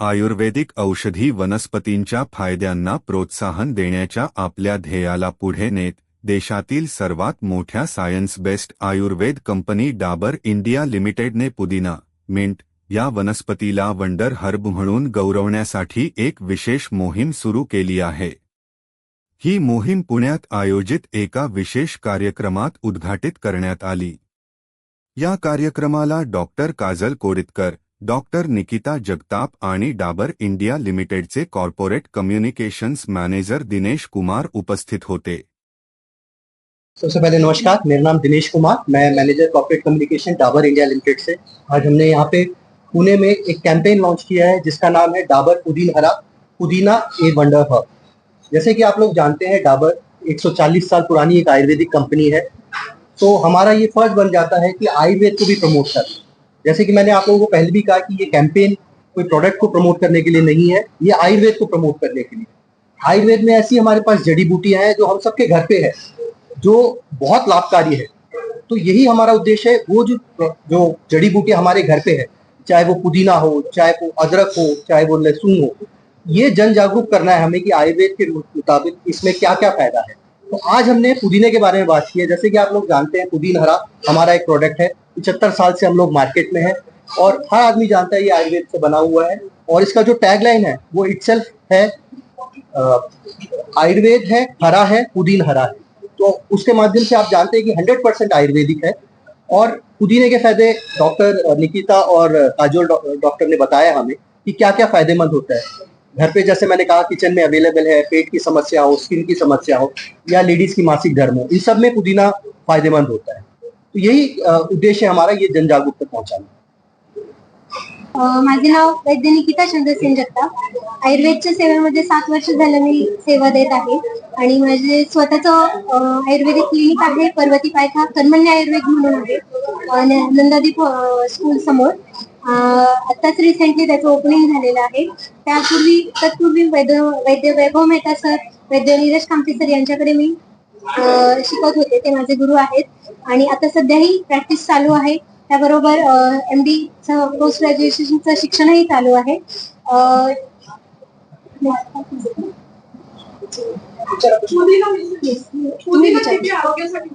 आयुर्वेदिक औषधी वनस्पतींच्या फायद्यांना प्रोत्साहन देण्याच्या आपल्या ध्येयाला पुढे नेत देशातील सर्वात मोठ्या science based Ayurveda company Dabur India लिमिटेडने पुदिना मिंट या वनस्पतीला वंडर हर्ब म्हणून गौरवण्यासाठी एक विशेष मोहीम सुरू केली आहे. ही मोहीम पुण्यात आयोजित एका विशेष कार्यक्रमात उद्घाटित करण्यात आली. या कार्यक्रमाला डॉक्टर काजल कोडितकर डॉक्टर निकिता जगताप आणि डाबर इंडिया लिमिटेडचे corporate communications manager Dinesh Kumar उपस्थित होते. सबसे पहले नमस्कार, मेरा नाम दिनेश कुमार, मैं manager corporate communication Dabur India limited से। आज हमने यहाँ पे पुणे में एक कैंपेन लॉन्च किया है, जिसका नाम है डाबर पुदीन हरा, पुदीना ए वंडर हब। जैसे कि आप लोग जानते हैं, डाबर 140 साल पुरानी एक आयुर्वेदिक कंपनी है। तो हमारा ये फ़र्ज़ बन जाता है कि आयुर्वेद को भी प्रमोट करें। जैसे कि मैंने आप लोगों को पहले भी कहा कि ये कैंपेन कोई प्रोडक्ट को प्रमोट करने के लिए नहीं है, ये आयुर्वेद को प्रमोट करने के लिए। आयुर्वेद में ऐसी हमारे पास जड़ी बूटियाँ हैं जो हम सबके घर पे है, जो बहुत लाभकारी है। तो यही हमारा उद्देश्य है, वो जो जो जड़ी बूटी हमारे घर पे है, चाहे वो पुदीना हो, चाहे वो अदरक हो, चाहे वो लहसुन हो, ये जन जागरूक करना है हमें कि आयुर्वेद के मुताबिक इसमें क्या क्या फ़ायदा है। तो आज हमने पुदीने के बारे में बात की है। जैसे कि आप लोग जानते हैं पुदीन हरा हमारा एक प्रोडक्ट है। पचहत्तर साल से हम लोग मार्केट में है और हर आदमी जानता है ये आयुर्वेद से बना हुआ है और इसका जो टैगलाइन है, वो इटसेल्फ है आयुर्वेद है, हरा है पुदीन हरा है। तो उसके माध्यम से आप जानते हैं कि हंड्रेड परसेंट आयुर्वेदिक है और पुदीने के फ़ायदे डॉक्टर निकिता और काजोल डॉक्टर ने बताया हमें कि क्या क्या फ़ायदेमंद होता है। घर पे जैसे मैंने कहा किचन में अवेलेबल है, पेट की समस्या हो, स्किन की समस्या हो, या लेडीज़ की मासिक धर्म हो, इन सब में पुदीना फ़ायदेमंद होता है। तो यही उद्देश्य हमारा ये जन जागरूकता पहुंचाना। माझे नाव वैद्य निकिता चंद्रसेन जगताप. आयुर्वेदच्या सेवेमध्ये सात वर्ष झालं मी सेवा देत आहे. आणि माझे आयुर्वेदिक क्लिनिक आहे, पर्वती पायथा आयुर्वेद म्हणून आहे. नंदादीप स्कूल समोर. आताच आत्ताच रिसेंटली त्याचं ओपनिंग झालेलं आहे. त्यापूर्वी तत्पूर्वी वैद्य वैद्य वैभव मेहता सर वैद्य नीरज कामते सर यांच्याकडे मी शिकत होते. ते माझे गुरु आहेत. आणि आता सध्याही प्रॅक्टिस चालू आहे. त्याबरोबर एम डी पोस्ट ग्रॅज्युएशनचं शिक्षणही चालू आहे. आरोग्यासाठी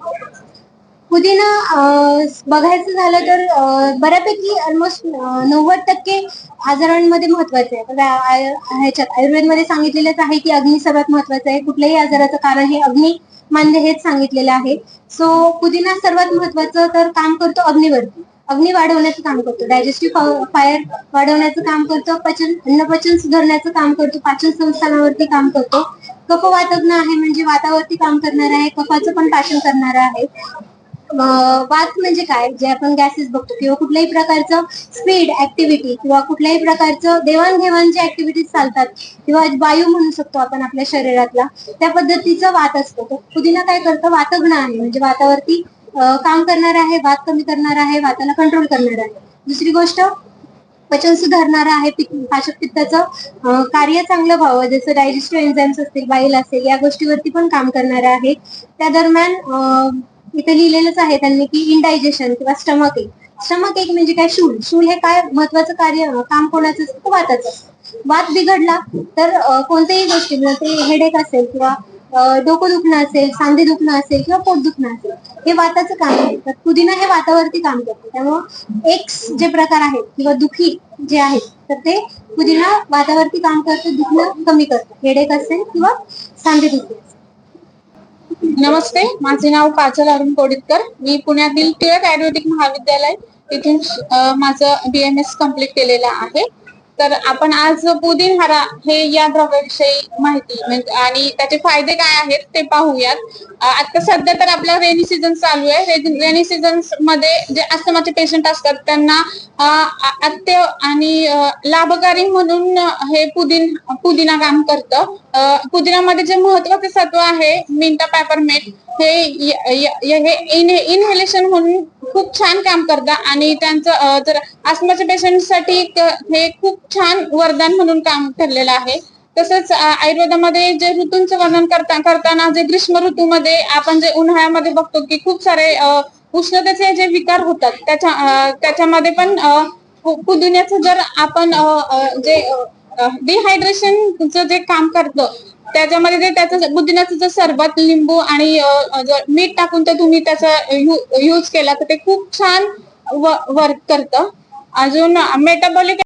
पुदिना बघायचं झालं तर बऱ्यापैकी ऑलमोस्ट नव्वद टक्के आजारांमध्ये महत्त्वाचे आहे. म्हणजे, आयुर्वेदमध्ये ह्याच्यात आयुर्वेदमध्ये सांगितलेलंच आहे की अग्नी सर्वात महत्वाचं आहे. कुठल्याही आजाराचं कारण हे अग्नी मान्य हेच सांगितलेलं आहे. सो पुदिना सर्वात महत्वाचं तर काम करतो अग्नीवरती. अग्नी वाढवण्याचं काम करतो. डायजेस्टिव्ह फायर वाढवण्याचं काम करतो. पचन अन्नपचन सुधारण्याचं काम करतो. पाचन संस्थानावरती काम करतो. कफवातज्ञ आहे म्हणजे वातावरती काम करणार आहे. कफाचं पण पाचन करणार आहे. वात म्हणजे काय? जे आपण गॅसेस बघतो किंवा कुठल्याही प्रकारचं स्पीड ऍक्टिव्हिटी किंवा कुठल्याही प्रकारचं देवाणघेवाण जे ऍक्टिव्हिटीज चालतात किंवा वायू म्हणू शकतो आपण आपल्या शरीरातला त्या पद्धतीचं वात असतो. तर पुदिना काय करतं? वातग्न आहे. म्हणजे वातावरती काम करणार आहे वात कमी करणार आहे वाताला कंट्रोल करणार आहे. दुसरी गोष्ट पचन सुधारणारं आहे पाचक पित्ताचं कार्य चांगलं व्हावं. जसं डायजेस्टिव्ह एन्झाईम्स असतील बाईल असेल या गोष्टीवरती पण काम करणार आहे. त्या दरम्यान इथे लिहिलेलंच आहे त्यांनी की इनडायजेशन किंवा स्टमक एक स्टमक एक म्हणजे काय? शूल. शूल हे काय महत्वाचं कार्य काम कोणाचं? असतं तर वाताचं. असतं. वात बिघडला तर कोणत्याही गोष्टी ते हेडेक असेल किंवा डोकं दुखणं असेल सांधे दुखणं असेल किंवा पोट दुखणं असेल हे वाताचं काम आहे. तर पुदिना हे वातावरती काम करते. त्यामुळं एक्स जे प्रकार आहेत किंवा दुखी जे आहेत तर ते पुदिना वातावरती काम करते दुखणं कमी करतं. हेडेक असेल किंवा सांधे दुखी नमस्ते माझे नाव काजल अरुण कोडितकर. मी पुण्यातील टिळक आयुर्वेदिक महाविद्यालय इथून माझं बी एम एस कंप्लीट केलेलं आहे. तर आपण आज पुदिन हरा हे या द्रव्याविषयी माहिती म्हणजे आणि त्याचे फायदे काय आहेत ते पाहूयात. आता सध्या तर आपला रेनी सीझन चालू आहे. रेनी सीझनमध्ये जे अस्थमाचे पेशंट असतात त्यांना अत्य आणि लाभकारी म्हणून हे पुदिन पुदिना काम करतं. पुदिनामध्ये जे महत्त्वाचे सत्व आहे मिंटा पेपरमेट हे हे इनहेलेशन म्हणून खूप छान काम करतं. आणि त्यांचं तर जर आस्थमाच्या पेशंटसाठी हे खूप छान वरदान म्हणून काम ठरलेलं आहे. तसंच आयुर्वेदामध्ये जे ऋतूंचं वर्णन करता करताना जे ग्रीष्म ऋतूमध्ये आपण जे उन्हाळ्यामध्ये बघतो की खूप सारे उष्णतेचे जे विकार होतात त्याच्या त्याच्यामध्ये पण अ, पुदिन्याचं जर आपण जे डिहायड्रेशनचं जे काम करतं त्याच्यामध्ये जे त्याचं पुदिन्याचं जर सरबत लिंबू आणि जर मीठ टाकून तर तुम्ही त्याचा यूज केला तर ते खूप छान वर्क करतं. अजून मेटाबॉलिक